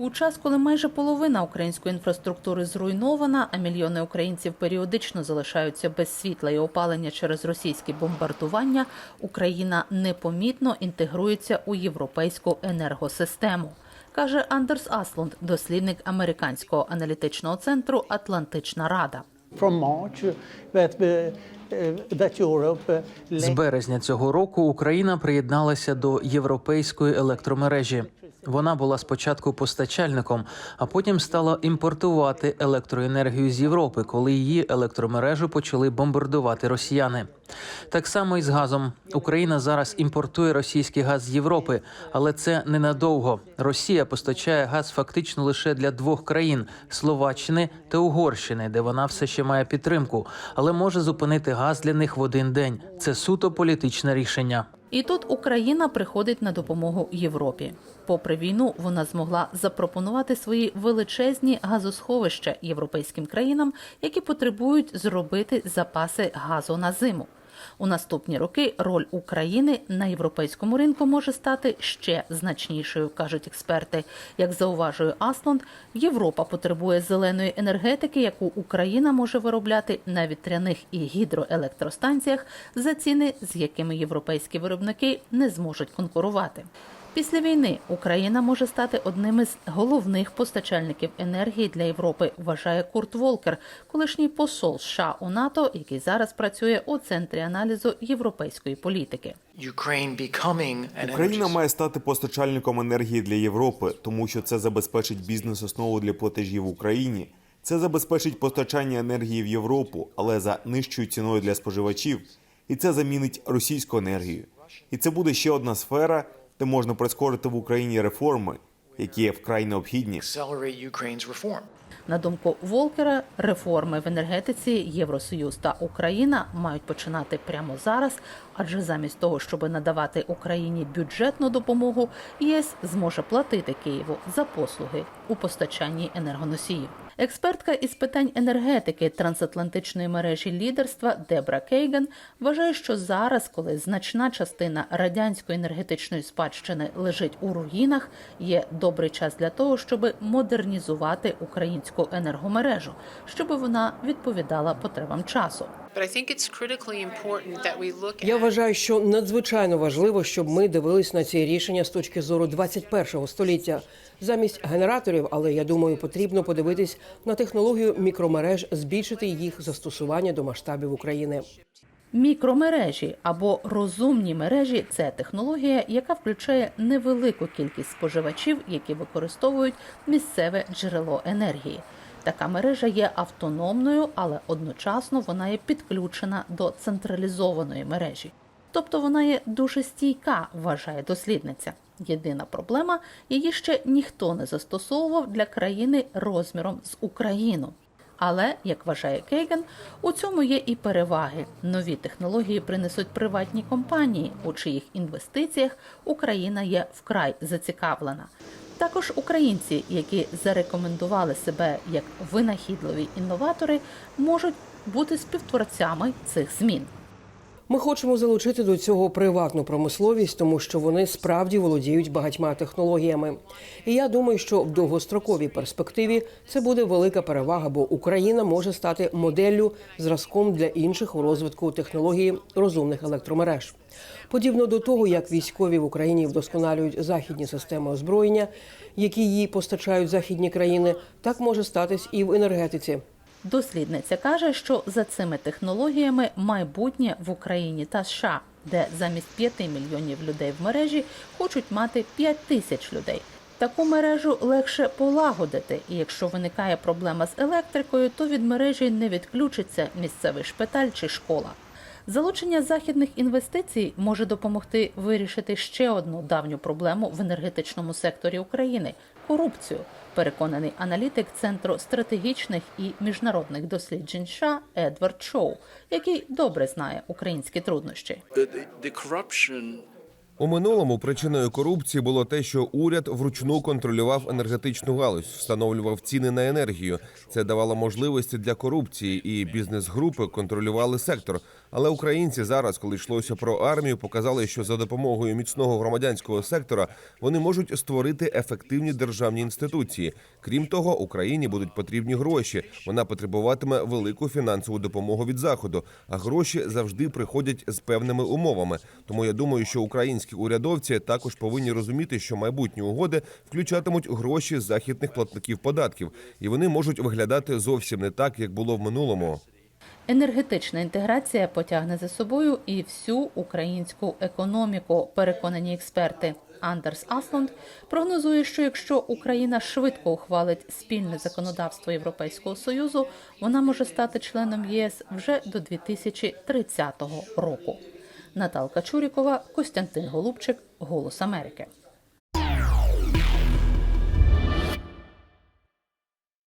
У час, коли майже половина української інфраструктури зруйнована, а мільйони українців періодично залишаються без світла і опалення через російські бомбардування, Україна непомітно інтегрується у європейську енергосистему, каже Андерс Аслунд, дослідник американського аналітичного центру Атлантична Рада. Uh, З березня цього року Україна приєдналася до європейської електромережі. Вона була спочатку постачальником, а потім стала імпортувати електроенергію з Європи, коли її електромережу почали бомбардувати росіяни. Так само і з газом. Україна зараз імпортує російський газ з Європи, але це ненадовго. Росія постачає газ фактично лише для двох країн Словаччини та Угорщини, де вона все ще має підтримку, але може зупинити газ для них в один день. Це суто політичне рішення. І тут Україна приходить на допомогу Європі. Попри війну, вона змогла запропонувати свої величезні газосховища європейським країнам, які потребують зробити запаси газу на зиму. У наступні роки роль України на європейському ринку може стати ще значнішою, кажуть експерти. Як зауважує Асланд, Європа потребує зеленої енергетики, яку Україна може виробляти на вітряних і гідроелектростанціях за ціни, з якими європейські виробники не зможуть конкурувати. Після війни Україна може стати одним із головних постачальників енергії для Європи, вважає Курт Волкер, колишній посол США у НАТО, який зараз працює у центрі аналізу європейської політики. Україна має стати постачальником енергії для Європи, тому що це забезпечить бізнес-основу для платежів в Україні. Це забезпечить постачання енергії в Європу, але за нижчою ціною для споживачів, і це замінить російську енергію. І це буде ще одна сфера, де можна прискорити в Україні реформи, які є вкрай необхідні. На думку Волкера, реформи в енергетиці Євросоюз та Україна мають починати прямо зараз, адже замість того, щоб надавати Україні бюджетну допомогу, ЄС зможе платити Києву за послуги у постачанні енергоносіїв. Експертка із питань енергетики трансатлантичної мережі лідерства Дебра Кейган вважає, що зараз, коли значна частина радянської енергетичної спадщини лежить у руїнах, є добрий час для того, щоб модернізувати українську енергомережу, щоб вона відповідала потребам часу. Я вважаю, що надзвичайно важливо, щоб ми дивились на ці рішення з точки зору 21-го століття. Замість генераторів, але я думаю, потрібно подивитись на технологію мікромереж, збільшити їх застосування до масштабів України. Мікромережі або розумні мережі це технологія, яка включає невелику кількість споживачів, які використовують місцеве джерело енергії. Така мережа є автономною, але одночасно вона є підключена до централізованої мережі. Тобто вона є дуже стійка, вважає дослідниця. Єдина проблема її ще ніхто не застосовував для країни розміром з Україну. Але, як вважає Кейген, у цьому є і переваги. Нові технології принесуть приватні компанії, у чиїх інвестиціях Україна є вкрай зацікавлена. Також українці, які зарекомендували себе як винахідливі інноватори, можуть бути співтворцями цих змін. Ми хочемо залучити до цього приватну промисловість, тому що вони справді володіють багатьма технологіями. І я думаю, що в довгостроковій перспективі це буде велика перевага, бо Україна може стати моделлю зразком для інших у розвитку технології розумних електромереж. Подібно до того, як військові в Україні вдосконалюють західні системи озброєння, які їй постачають західні країни, так може статись і в енергетиці. Дослідниця каже, що за цими технологіями майбутнє в Україні та США, де замість 5 мільйонів людей в мережі хочуть мати 5 тисяч людей. Таку мережу легше полагодити, і якщо виникає проблема з електрикою, то від мережі не відключиться місцевий шпиталь чи школа. Залучення західних інвестицій може допомогти вирішити ще одну давню проблему в енергетичному секторі України корупцію. Переконаний аналітик Центру стратегічних і міжнародних досліджень США Едвард Шоу, який добре знає українські труднощі. У минулому причиною корупції було те, що уряд вручну контролював енергетичну галузь, встановлював ціни на енергію. Це давало можливості для корупції, і бізнес-групи контролювали сектор. Але українці зараз, коли йшлося про армію, показали, що за допомогою міцного громадянського сектора вони можуть створити ефективні державні інституції. Крім того, Україні будуть потрібні гроші. Вона потребуватиме велику фінансову допомогу від заходу. А гроші завжди приходять з певними умовами. Тому я думаю, що українські урядовці також повинні розуміти, що майбутні угоди включатимуть гроші західних платників податків, і вони можуть виглядати зовсім не так, як було в минулому. Енергетична інтеграція потягне за собою і всю українську економіку, переконані експерти. Андерс Аслунд прогнозує, що якщо Україна швидко ухвалить спільне законодавство Європейського союзу, вона може стати членом ЄС вже до 2030 року. Наталка Чурікова, Костянтин Голубчик, Голос Америки.